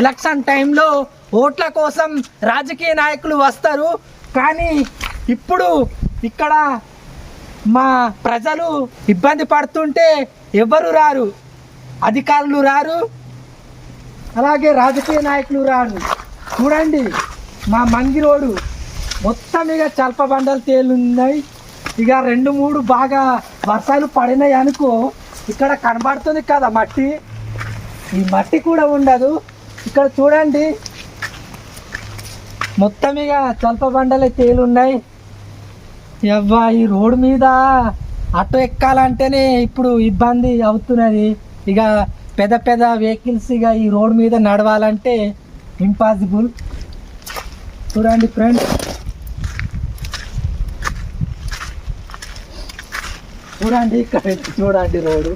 Election టైంలో ఓట్ల కోసం రాజకీయ నాయకులు వస్తారు. కానీ ఇప్పుడు ఇక్కడ మా ప్రజలు ఇబ్బంది పడుతుంటే ఎవరు రారు? అధికారులు రారు. అలాగే రాజకీయ నాయకులు రారు. చూడండి మా మంగి రోడ్డు మొత్తం ఇక చల్పబండలు తేలున్నాయి. ఇక రెండు మూడు బాగా వర్షాలు పడినాయి అనుకో ఇక్కడ కనబడుతుంది కదా మట్టి. ఈ మట్టి కూడా ఉండదు. ఇక్కడ చూడండి. మొత్తం ఇక చల్ప బండలే తేలున్నాయి. ఎవ్వా ఈ రోడ్డు మీద ఆటో ఎక్కాలంటేనే ఇప్పుడు ఇబ్బంది అవుతున్నది. ఇక పెద్ద పెద్ద వెహికల్స్ ఇక ఈ రోడ్ మీద నడవాలంటే ఇంపాసిబుల్. చూడండి ఫ్రెండ్స్ చూడండి ఇక్కడ చూడండి రోడ్డు.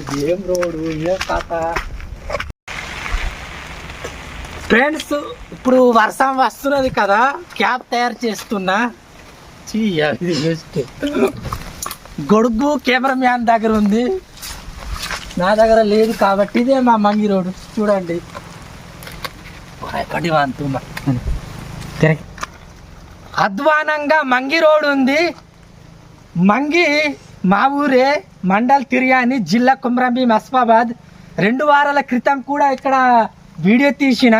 ఇది ఏం రోడ్డు? ఏం కథ? ఫ్రెండ్స్ ఇప్పుడు వర్షం వస్తున్నది కదా క్యాబ్ తయారు చేస్తున్నా. గొడుగు కెమెరామ్యాన్ దగ్గర ఉంది. నా దగ్గర లేదు కాబట్టి ఇదే మా మంగి రోడ్ చూడండి. ఎక్కడి వంతున్నా. అధ్వానంగా మంగి రోడ్ ఉంది. మంగి మా ఊరే మండల్ తిరియాని జిల్లా కుమ్రంభీం అస్మాబాద్ రెండు వారాల క్రితం కూడా ఇక్కడ వీడియో తీసిన.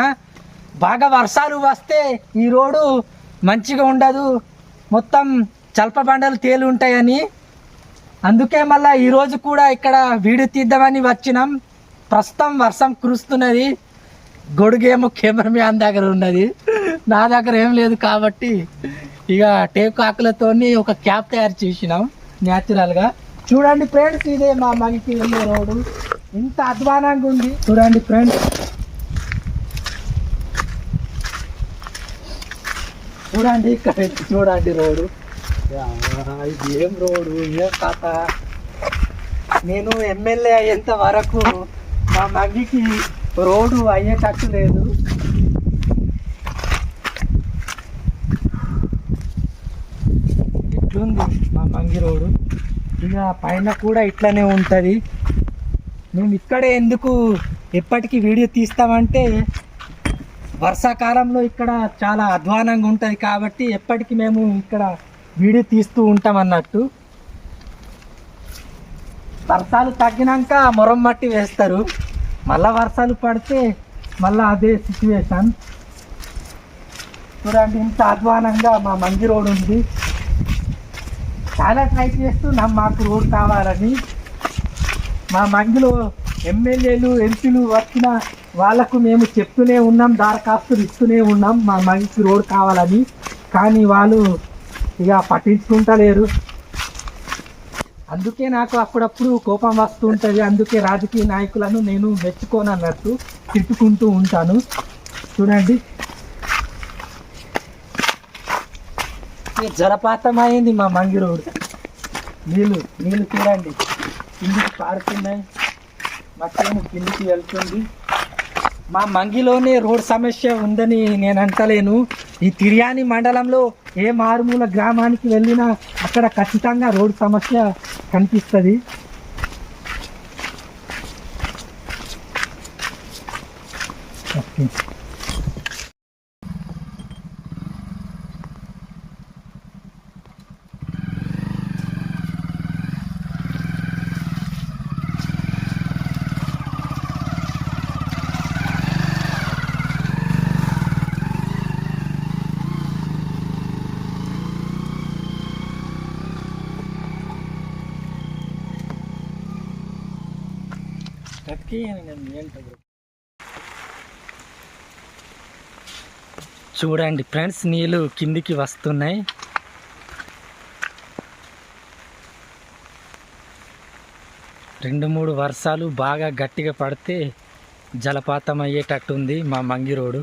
బాగా వర్షాలు వస్తే ఈ రోడ్డు మంచిగా ఉండదు. మొత్తం చల్ప బండలు తేలి ఉంటాయని అందుకే మళ్ళీ ఈరోజు కూడా ఇక్కడ వీడియో తీద్దామని వచ్చినాం. ప్రస్తుతం వర్షం కురుస్తున్నది. గొడుగేమో కెమెరా మ్యాన్ దగ్గర ఉన్నది. నా దగ్గర ఏం లేదు కాబట్టి ఇక టేప్ ఆకులతో ఒక క్యాప్ తయారు చేసినాం న్యాచురల్గా. చూడండి ఫ్రెండ్స్ ఇదే మా మనకి వెళ్ళే రోడ్డు. ఇంత అధ్వానంగా ఉంది. చూడండి ఫ్రెండ్స్. చూడండి ఇక్కడ చూడండి రోడ్డు. ఇది ఏం రోడ్డు? ఏం కథ నేను ఎమ్మెల్యే అయ్యేంత వరకు మా మగ్గికి రోడ్డు అయ్యేటట్టు లేదు. ఇట్లుంది మా మంగి రోడ్డు? ఇక పైన కూడా ఇట్లానే ఉంటుంది. మేము ఇక్కడే ఎందుకు ఎప్పటికీ వీడియో తీస్తామంటే వర్షాకాలంలో ఇక్కడ చాలా అధ్వానంగా ఉంటుంది కాబట్టి ఎప్పటికీ మేము ఇక్కడ వీడియో తీస్తూ ఉంటాం అన్నట్టు. వర్షాలు తగ్గినాక మొరం మట్టి వేస్తారు. మళ్ళా వర్షాలు పడితే మళ్ళా అదే సిచ్యువేషన్ చూడండి ఇంత అధ్వానంగా మా మంది రోడ్ ఉంది. చాలా ట్రై చేస్తున్నాం మాకు రోడ్ కావాలని. మా మంగిలో ఎమ్మెల్యేలు ఎంపీలు వచ్చిన వాళ్ళకు మేము చెప్తూనే ఉన్నాం దరఖాస్తులు ఇస్తూనే ఉన్నాం మా మంచి రోడ్ కావాలని. కానీ వాళ్ళు ఇక పట్టించుకుంటలేరు. అందుకే నాకు అప్పుడప్పుడు కోపం వస్తూ ఉంటుంది అందుకే రాజకీయ నాయకులను నేను మెచ్చుకోను అన్నట్టు తిట్టుకుంటూ ఉంటాను. చూడండి. జలపాతం అయింది మా మంగి రోడ్. నీళ్ళు నీళ్ళు చూడండి. కిందికి పారుతున్నాయి. మా కిందికి వెళ్తుంది. మా మంగిలోనే రోడ్ సమస్య ఉందని నేను అంటలేను. ఈ తిర్యాని మండలంలో ఏ మారుమూల గ్రామానికి వెళ్ళినా అక్కడ ఖచ్చితంగా రోడ్ సమస్య కనిపిస్తుంది. ఓకే. చూడండి ఫ్రెండ్స్ నీళ్ళు కిందికి వస్తున్నాయి. రెండు మూడు వర్షాలు బాగా గట్టిగా పడితే జలపాతం అయ్యేటట్టుంది మా మంగి రోడ్డు.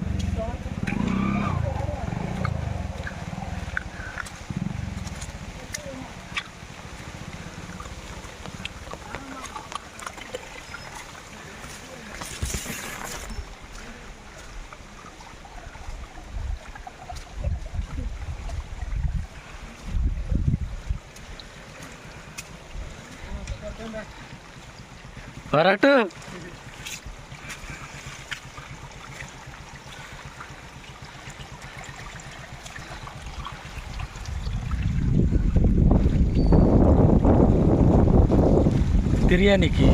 వరటు బిర్యానీకి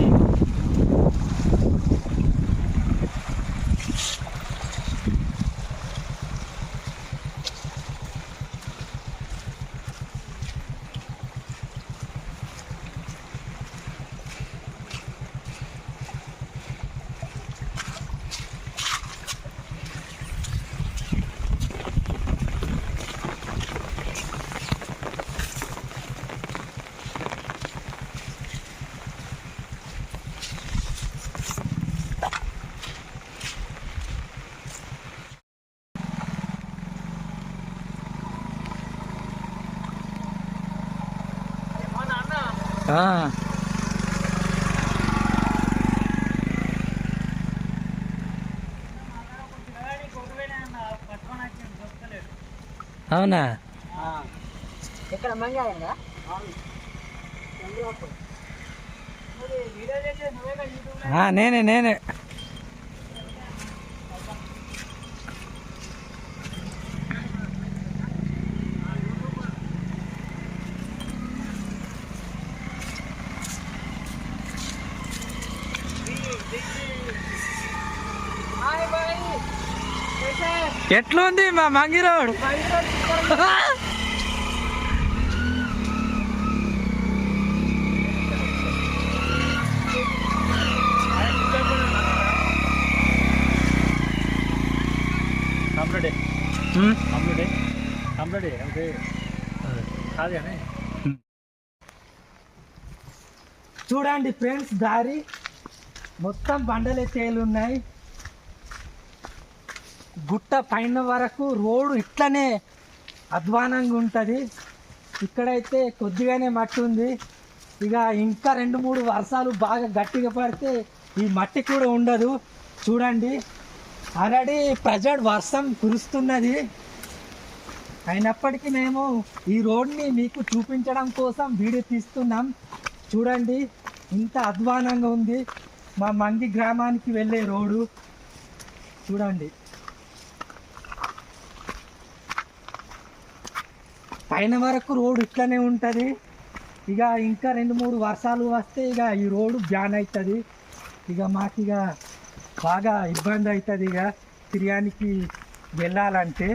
అవునా? ఇక్కడ మంగాయంగా ఆ, నేనే నేనే. ఎట్లుంది మా కాదు కానీ చూడండి ఫ్రెండ్స్ దారి. మొత్తం బండలే తేలు ఉన్నాయి గుట్ట పైన వరకు రోడ్డు ఇట్లనే అధ్వానంగా ఉంటుంది. ఇక్కడైతే కొద్దిగానే మట్టి ఉంది. ఇక ఇంకా రెండు మూడు వర్షాలు బాగా గట్టిగా పడితే ఈ మట్టి కూడా ఉండదు. చూడండి. ఆల్రెడీ ప్రజెంట్ వర్షం కురుస్తున్నది. అయినప్పటికీ మేము ఈ రోడ్ని మీకు చూపించడం కోసం వీడియో తీస్తున్నాం. చూడండి. ఇంత అధ్వానంగా ఉంది. మా మంగి గ్రామానికి వెళ్ళే రోడ్డు. చూడండి. పైన వరకు రోడ్డు ఇట్లానే ఉంటుంది. ఇక ఇంకా రెండు మూడు వర్షాలు వస్తే ఇక ఈ రోడ్డు బ్యాన్ అవుతుంది ఇక మాకు ఇక బాగా ఇబ్బంది అవుతుంది ఇక తిరిగానికి వెళ్ళాలంటే.